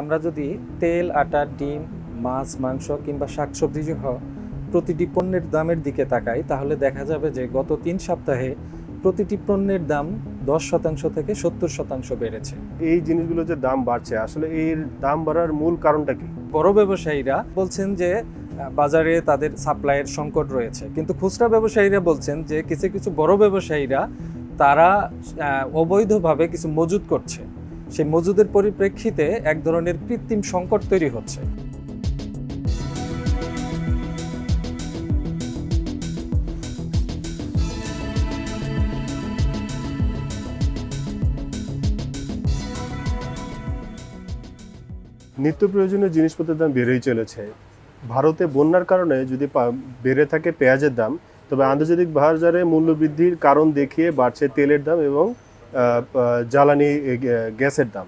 আমরা যদি তেল আটা ডিম মাছ মাংস কিংবা শাকসবজি সহ প্রতিটি পণ্যের দামের দিকে তাকাই তাহলে দেখা যাবে যে গত তিন সপ্তাহে প্রতিটি পণ্যের দাম দশ শতাংশ থেকে সত্তর শতাংশ বেড়েছে। এই জিনিসগুলো যে দাম বাড়ছে আসলে এর দাম বাড়ার মূল কারণটা কি? বড় ব্যবসায়ীরা বলছেন যে বাজারে তাদের সাপ্লাইয়ের সংকট রয়েছে। কিন্তু খুচরা ব্যবসায়ীরা বলছেন যে কিছু কিছু বড় ব্যবসায়ীরা তারা অবৈধভাবে কিছু মজুদ করছে। সেই মজুদের পরিপ্রেক্ষিতে এক ধরনের কৃত্রিম সংকট তৈরি হচ্ছে। নিত্য প্রয়োজনীয় জিনিসপত্রের দাম বেড়েই চলেছে। ভারতে বন্যার কারণে যদি বেড়ে থাকে পেঁয়াজের দাম, তবে আন্তর্জাতিক বাজারে মূল্য বৃদ্ধির কারণ দেখিয়ে বাড়ছে তেলের দাম এবং জ্বালানি গ্যাসের দাম।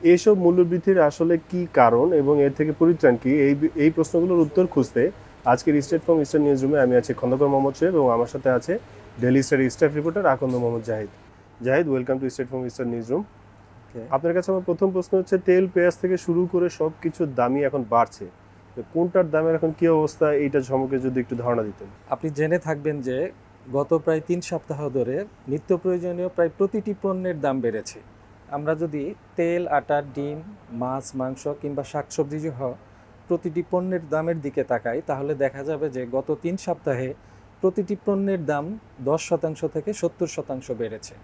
এইসব মূল্য বৃদ্ধির আসলে কি কারণ এবং এর থেকে পরিত্রাণ কি? এই এই প্রশ্নগুলোর উত্তর খুঁজতে আজকের স্টেট ফ্রম ইস্টার্ন নিউজ রুমে আমি আছি খন্দকার মোহাম্মদ সোহেব এবং আমার সাথে আছে Daily Star staff reporter Akand Mohammad Zahid. Zahid welcome to straight from eastern newsroom আপনার কাছে আমার প্রথম প্রশ্ন হচ্ছে তেল পেঁয়াজ থেকে শুরু করে সব কিছুর দামই এখন বাড়ছে। কোনটার দামের এখন কি অবস্থা? এইটা সম্পর্কে যদি একটু ধারণা দিতেন। আপনি জেনে থাকবেন যে গত প্রায় তিন সপ্তাহ ধরে নিত্য প্রয়োজনীয় প্রায় প্রতিটি পণ্যের দাম বেড়েছে। আমরা যদি তেল, আটা, ডিম, মাছ, মাংস কিংবা শাকসবজি সহ প্রতিটি পণ্যের দামের দিকে তাকাই, তাহলে দেখা যাবে যে গত তিন সপ্তাহে প্রতিটি পণ্যের দাম দশ শতাংশ থেকে সত্তর শতাংশ বেড়েছে।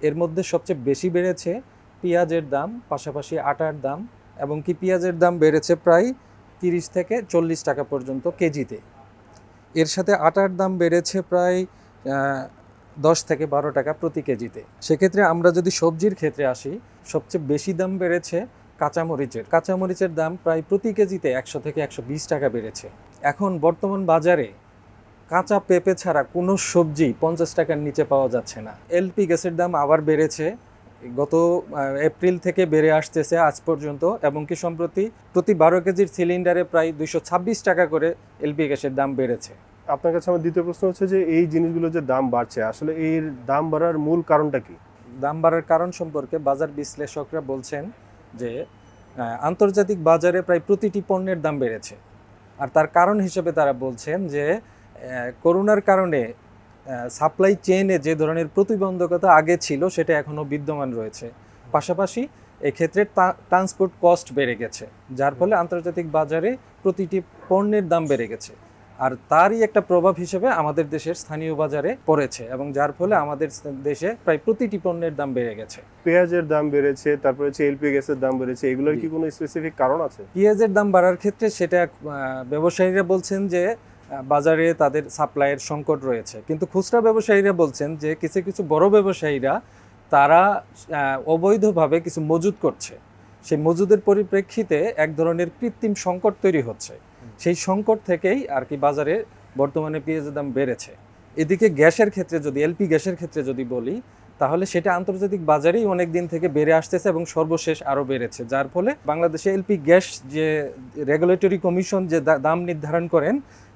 এর মধ্যে সবচেয়ে বেশি বেড়েছে পেঁয়াজের দাম, পাশাপাশি আটার দাম এবং কি পেঁয়াজের দাম বেড়েছে প্রায় তিরিশ থেকে চল্লিশ টাকা পর্যন্ত কেজিতে। এর সাথে আটার দাম বেড়েছে প্রায় দশ থেকে বারো টাকা প্রতি কেজিতে। সেক্ষেত্রে আমরা যদি সবজির ক্ষেত্রে আসি, সবচেয়ে বেশি দাম বেড়েছে কাঁচামরিচের। কাঁচামরিচের দাম প্রায় প্রতি কেজিতে একশো থেকে একশো বিশ টাকা বেড়েছে। এখন বর্তমান বাজারে কাঁচা পেঁপে ছাড়া কোনো সবজি পঞ্চাশ টাকার নিচে পাওয়া যাচ্ছে না। এলপি গ্যাসের দাম আবার বেড়েছে গত এপ্রিল থেকে বেড়ে আসতেছে আজ পর্যন্ত এবং কি সম্প্রতি প্রতি বারো কেজির সিলিন্ডারে প্রায় দুইশো ছাব্বিশ টাকা করে এলপি গ্যাসের দাম বেড়েছে। আপনার কাছে আমার দ্বিতীয় প্রশ্ন হচ্ছে যে এই জিনিসগুলো যে দাম বাড়ছে আসলে এর দাম বাড়ার মূল কারণটা কি? দাম বাড়ার কারণ সম্পর্কে বাজার বিশ্লেষকরা বলছেন যে আন্তর্জাতিক বাজারে প্রায় প্রতিটি পণ্যের দাম বেড়েছে। আর তার কারণ হিসেবে তারা বলছেন যে করোনার কারণে সাপ্লাই চেইনে যে ধরনের প্রতিবন্ধকতা আগে ছিল সেটা এখনও বিদ্যমান রয়েছে। পাশাপাশি এক্ষেত্রে ট্রান্সপোর্ট কস্ট বেড়ে গেছে যার ফলে আন্তর্জাতিক বাজারে প্রতিটি পণ্যের দাম বেড়ে গেছে। আর তারই একটা প্রভাব হিসেবে আমাদের দেশের স্থানীয় বাজারে পড়েছে এবং যার ফলে আমাদের দেশে প্রায় প্রতিটি পণ্যের দাম বেড়ে গেছে। পেঁয়াজের দাম বেড়েছে তারপরে হচ্ছে এলপি গ্যাসের দাম বেড়েছে এগুলোর কি কোনো স্পেসিফিক কারণ আছে? পেঁয়াজের দাম বাড়ার ক্ষেত্রে সেটা ব্যবসায়ীরা বলছেন যে বাজারে তাদের সাপ্লাইয়ের সংকট রয়েছে। কিন্তু খুচরা ব্যবসায়ীরা বলছেন যে কিছু কিছু বড় ব্যবসায়ীরা তারা অবৈধভাবে কিছু মজুদ করছে। সেই মজুদের পরিপ্রেক্ষিতে এক ধরনের কৃত্রিম সংকট তৈরি হচ্ছে। সেই সংকট থেকেই আর কি বাজারে বর্তমানে পেঁয়াজের দাম বেড়েছে। এদিকে গ্যাসের ক্ষেত্রে যদি, এলপি গ্যাসের ক্ষেত্রে যদি বলি, তাহলে সেটা আন্তর্জাতিক বাজারেই অনেক দিন থেকে বেড়ে আসতেছে এবং সর্বশেষ আরও বেড়েছে। যার ফলে বাংলাদেশে এলপি গ্যাস যে রেগুলেটরি কমিশন যে দাম নির্ধারণ করেন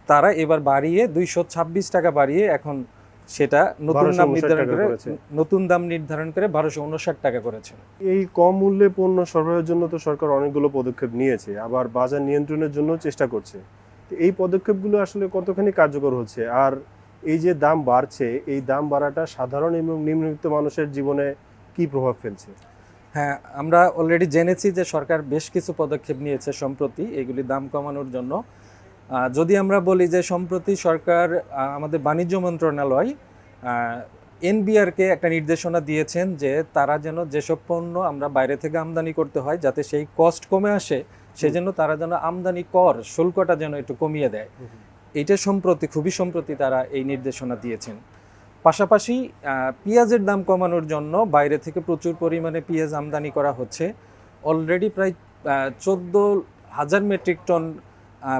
তারা এবার বাড়িয়ে দুইশো ছাব্বিশ টাকা বাড়িয়ে এখন সেটা নতুন দাম নির্ধারণ করে নতুন দাম নির্ধারণ করে বারোশো উনষাট টাকা করেছে। এই কম মূল্যে পণ্য সরবরাহের জন্য তো সরকার অনেকগুলো পদক্ষেপ নিয়েছে আবার বাজার নিয়ন্ত্রণের জন্য চেষ্টা করছে। এই পদক্ষেপগুলো আসলে কতখানি কার্যকর হচ্ছে? আর এই যে দাম বাড়ছে এই দাম বাড়াটা সাধারণ এবং নিম্নবিত্ত মানুষের জীবনে কি প্রভাব ফেলছে? হ্যাঁ আমরা অলরেডি জেনেছি যে সরকার বেশ কিছু পদক্ষেপ নিয়েছে সম্প্রতি এগুলি দাম কমানোর জন্য। যদি আমরা বলি যে সম্প্রতি সরকার আমাদের বাণিজ্য মন্ত্রণালয় এনবিআরকে একটা নির্দেশনা দিয়েছেন যে তারা যেন যেসব পণ্য আমরা বাইরে থেকে আমদানি করতে হয় যাতে সেই কস্ট কমে আসে সেজন্য তারা যেন আমদানি কর শুল্কটা যেন একটু কমিয়ে দেয়। এটা সম্প্রতি খুবই সম্প্রতি তারা এই নির্দেশনা দিয়েছেন। পাশাপাশি পেঁয়াজের দাম কমানোর জন্য বাইরে থেকে প্রচুর পরিমাণে পেঁয়াজ আমদানি করা হচ্ছে। অলরেডি প্রায় চোদ্দ হাজার মেট্রিক টন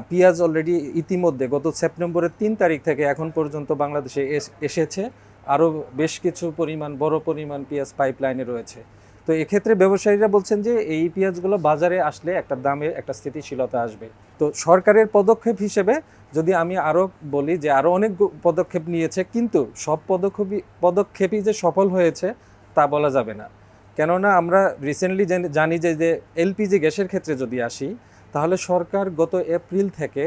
পেঁয়াজ অলরেডি ইতিমধ্যে গত সেপ্টেম্বরের তিন তারিখ থেকে এখন পর্যন্ত বাংলাদেশে এস- এসেছে। আরও বেশ কিছু পরিমাণ, বড় পরিমাণ পেঁয়াজ পাইপলাইনে রয়েছে। তো এক্ষেত্রে ব্যবসায়ীরা বলছেন যে, এই পেঁয়াজগুলো বাজারে আসলে একটা দামে একটা স্থিতিশীলতা আসবে। তো সরকারের পদক্ষেপ হিসেবে যদি আমি আরও বলি যে আরও অনেক পদক্ষেপ নিয়েছে, কিন্তু সব পদক্ষেপই পদক্ষেপই যে সফল হয়েছে, তা বলা যাবে না। কেননা আমরা রিসেন্টলি জানি যে, এলপিজি গ্যাসের ক্ষেত্রে যদি আসি তাহলে সরকার গত এপ্রিল থেকে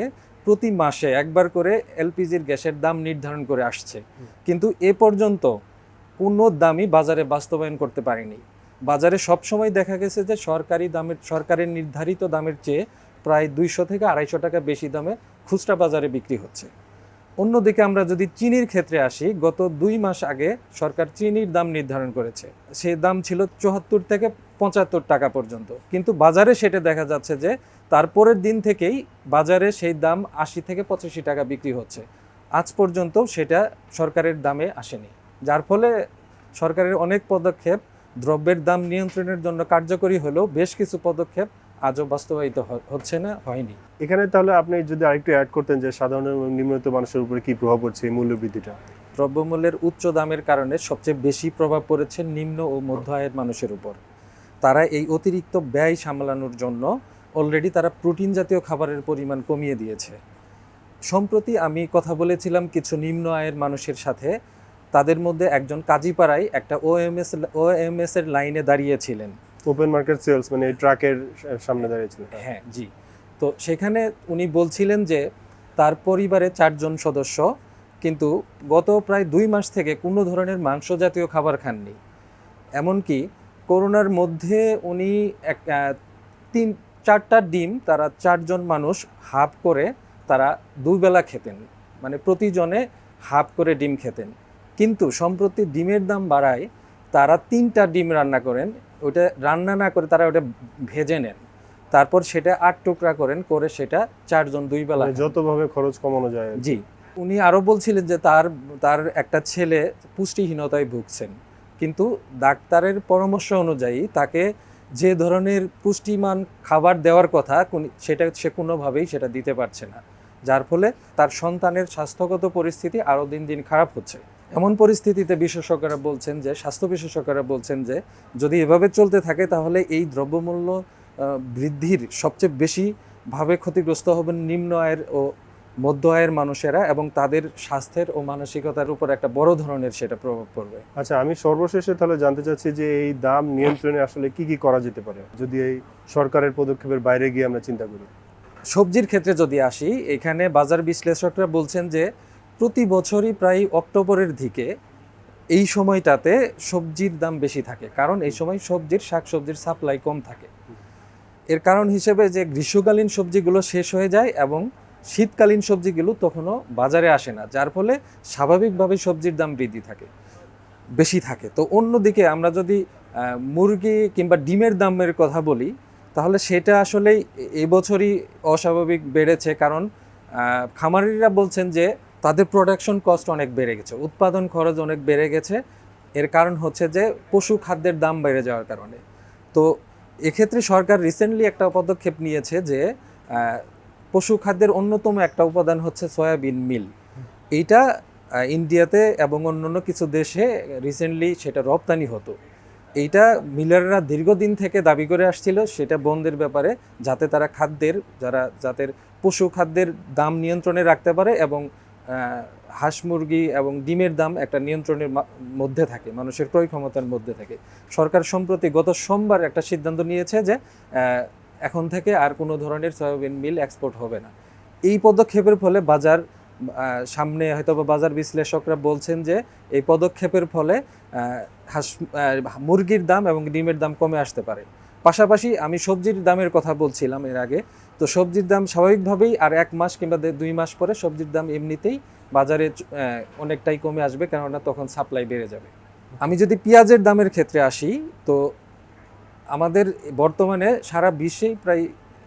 প্রতি মাসে একবার করে এলপিজির গ্যাসের দাম নির্ধারণ করে আসছে। কিন্তু এ পর্যন্ত কোনো দামই বাজারে বাস্তবায়ন করতে পারেনি। বাজারে সবসময় দেখা গেছে যে সরকারি দামের, সরকারের নির্ধারিত দামের চেয়ে প্রায় দুইশো থেকে আড়াইশো টাকা বেশি দামে খুচরা বাজারে বিক্রি হচ্ছে। অন্যদিকে আমরা যদি চিনির ক্ষেত্রে আসি, গত দুই মাস আগে সরকার চিনির দাম নির্ধারণ করেছে। সেই দাম ছিল চুয়াত্তর থেকে পঁচাত্তর টাকা পর্যন্ত। কিন্তু বাজারে সেটা দেখা যাচ্ছে যে তারপরের দিন থেকেই বাজারে সেই দাম আশি থেকে পঁচাশি টাকা বিক্রি হচ্ছে। আজ পর্যন্ত সেটা সরকারের দামে আসেনি। যার ফলে সরকারের অনেক পদক্ষেপ দ্রব্যের দাম নিয়ন্ত্রণের জন্য কার্যকরী হলেও বেশ কিছু পদক্ষেপ আজও বাস্তবায়িত হচ্ছে না হয়নি। এখানে তাহলে আপনি যদি আরেকটু অ্যাড করতেন যে সাধারণ এবং নিম্নবিত্ত মানুষের উপরে কি প্রভাব পড়ছে এই মূল্য বৃদ্ধিটা দ্রব্যমূল্যের উচ্চ দামের কারণে সবচেয়ে বেশি প্রভাব পড়েছে নিম্ন ও মধ্য আয়ের মানুষের উপর। তারা এই অতিরিক্ত ব্যয় সামলানোর জন্য অলরেডি তারা প্রোটিন জাতীয় খাবারের পরিমাণ কমিয়ে দিয়েছে। সম্প্রতি আমি কথা বলেছিলাম কিছু নিম্ন আয়ের মানুষের সাথে তাদের মধ্যে একজন কাজীপাড়ায় একটা ওএমএস ওএমএস এর লাইনে দাঁড়িয়েছিলেন। ওপেন মার্কেট সেলস মানে এই ট্রাকের সামনে দাঁড়িয়েছিলেন। হ্যাঁ জি। তো সেখানে উনি বলছিলেন যে তার পরিবারে চারজন সদস্য কিন্তু গত প্রায় দুই মাস থেকে কোনো ধরনের মাংস জাতীয় খাবার খাননি। এমনকি করোনার মধ্যে উনি এক তিন চারটা ডিম তারা চারজন মানুষ হাফ করে তারা দুবেলা খেতেন। মানে প্রতিজনে হাফ করে ডিম খেতেন। কিন্তু সম্প্রতি ডিমের দাম বাড়ায় তারা তিনটা ডিম রান্না করেন ওটা রান্না না করে তারা ওটা ভেজে নেন। তারপর সেটা আট টুকরা করেন করে সেটা চারজন দুই বেলা মানে যতভাবে খরচ কমানো যায় জি। উনি আরও বলছিলেন যে তার তার একটা ছেলে পুষ্টিহীনতায় ভুগছেন। কিন্তু ডাক্তারের পরামর্শ অনুযায়ী তাকে যে ধরনের পুষ্টিমান খাবার দেওয়ার কথা সেটা সে কোনোভাবেই সেটা দিতে পারছে না। যার ফলে তার সন্তানের স্বাস্থ্যগত পরিস্থিতি আরও দিন দিন খারাপ হচ্ছে। এমন পরিস্থিতিতে বিশেষজ্ঞরা বলছেন যে, স্বাস্থ্য বিশেষজ্ঞরা বলছেন যে, যদি এভাবে চলতে থাকে তাহলে এই দ্রব্যমূল্য বৃদ্ধির সবচেয়ে বেশি ভাবে ক্ষতিগ্রস্ত হবেন নিম্ন আয়ের ও মধ্য আয়ের মানুষেরা এবং তাদের স্বাস্থ্যের ও মানসিকতার উপর একটা বড় ধরনের সেটা প্রভাব পড়বে। আচ্ছা আমি সর্বশেষে তাহলে জানতে চাচ্ছি যে এই দাম নিয়ন্ত্রণে আসলে কি কি করা যেতে পারে? যদি এই সরকারের পদক্ষেপের বাইরে গিয়ে আমরা চিন্তা করি। সবজির ক্ষেত্রে যদি আসি এখানে বাজার বিশ্লেষকরা বলছেন যে প্রতি বছরই প্রায় অক্টোবরের দিকে এই সময়টাতে সবজির দাম বেশি থাকে। কারণ এই সময় সবজির শাকসবজির সাপ্লাই কম থাকে। এর কারণ হিসেবে যে গ্রীষ্মকালীন সবজিগুলো শেষ হয়ে যায় এবং শীতকালীন সবজিগুলো তখনও বাজারে আসে না, যার ফলে স্বাভাবিকভাবে সবজির দাম বৃদ্ধি থাকে, বেশি থাকে। তো অন্যদিকে আমরা যদি মুরগি কিংবা ডিমের দামের কথা বলি, তাহলে সেটা আসলেই এবছরই অস্বাভাবিক বেড়েছে। কারণ খামারিরা বলছেন যে তাদের প্রোডাকশন কস্ট অনেক বেড়ে গেছে, উৎপাদন খরচ অনেক বেড়ে গেছে। এর কারণ হচ্ছে যে পশু খাদ্যের দাম বেড়ে যাওয়ার কারণে। তো এক্ষেত্রে সরকার রিসেন্টলি একটা পদক্ষেপ নিয়েছে যে পশু খাদ্যের অন্যতম একটা উপাদান হচ্ছে সয়াবিন মিল। এইটা ইন্ডিয়াতে এবং অন্যান্য কিছু দেশে রিসেন্টলি সেটা রপ্তানি হতো। এইটা মিলাররা দীর্ঘদিন থেকে দাবি করে আসছিল, সেটা বন্ধের ব্যাপারে যাতে তারা খাদ্যের, যারা, যাতে পশু খাদ্যের দাম নিয়ন্ত্রণে রাখতে পারে এবং হাঁস মুরগি এবং ডিমের দাম একটা নিয়ন্ত্রণের মধ্যে থাকে, মানুষের ক্রয় ক্ষমতার মধ্যে থাকে। সরকার সম্প্রতি গত সোমবার একটা সিদ্ধান্ত নিয়েছে যে এখন থেকে আর কোনো ধরনের সয়াবিন মিল এক্সপোর্ট হবে না। এই পদক্ষেপের ফলে বাজার সামনে হয়তো বাজার বিশ্লেষকরা বলছেন যে এই পদক্ষেপের ফলে হাঁস মুরগির দাম এবং ডিমের দাম কমে আসতে পারে। পাশাপাশি আমি সবজির দামের কথা বলছিলাম এর আগে, তো সবজির দাম স্বাভাবিকভাবেই আর এক মাস কিংবা দুই মাস পরে সবজির দাম এমনিতেই বাজারে অনেকটাই কমে আসবে, কেননা তখন সাপ্লাই বেড়ে যাবে। আমি যদি পেঁয়াজের দামের ক্ষেত্রে আসি, তো আমাদের বর্তমানে সারা বিশ্বেই প্রায়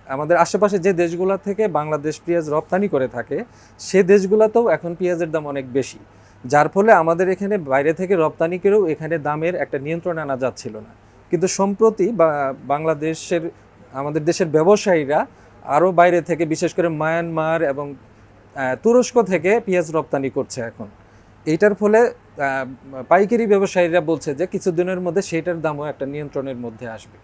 আমাদের আশেপাশে যে দেশগুলো থেকে বাংলাদেশ পেঁয়াজ রপ্তানি করে থাকে, সে দেশগুলোতেও এখন পেঁয়াজের দাম অনেক বেশি। যার ফলে আমাদের এখানে বাইরে থেকে রপ্তানি করেও এখানে দামের একটা নিয়ন্ত্রণ আনা যাচ্ছিল না। কিন্তু সম্প্রতি বা, বাংলাদেশের, আমাদের দেশের ব্যবসায়ীরা আরও বাইরে থেকে, বিশেষ করে মায়ানমার এবং তুরস্ক থেকে পেঁয়াজ রপ্তানি করছে এখন। এইটার ফলে পাইকারি ব্যবসায়ীরা বলছে যে কিছুদিনের মধ্যে সেটার দামও একটা নিয়ন্ত্রণের মধ্যে আসবে।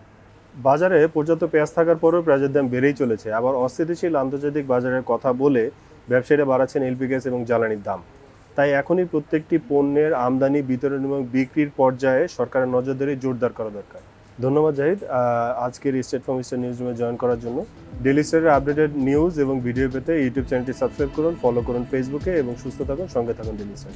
বাজারে পর্যাপ্ত পেঁয়াজ থাকার পরেও পেঁয়াজের দাম বেড়েই চলেছে। আবার অস্থিতিশীল আন্তর্জাতিক বাজারের কথা বলে ব্যবসায়ীরা বাড়াচ্ছেন এলপি গ্যাস এবং জ্বালানির দাম। তাই এখনই প্রত্যেকটি পণ্যের আমদানি, বিতরণ এবং বিক্রির পর্যায়ে সরকারের নজরদারি জোরদার করা দরকার। ধন্যবাদ, জাহিদ। আজকের স্টেট ফ্রম স্টার নিউজ রুমে জয়েন করার জন্য ডেলি স্টারের আপডেটেড নিউজ এবং ভিডিও পেতে ইউটিউব চ্যানেলটি সাবস্ক্রাইব করুন ফলো করুন ফেসবুকে এবং সুস্থ থাকুন, সঙ্গে থাকুন ডেলি স্টার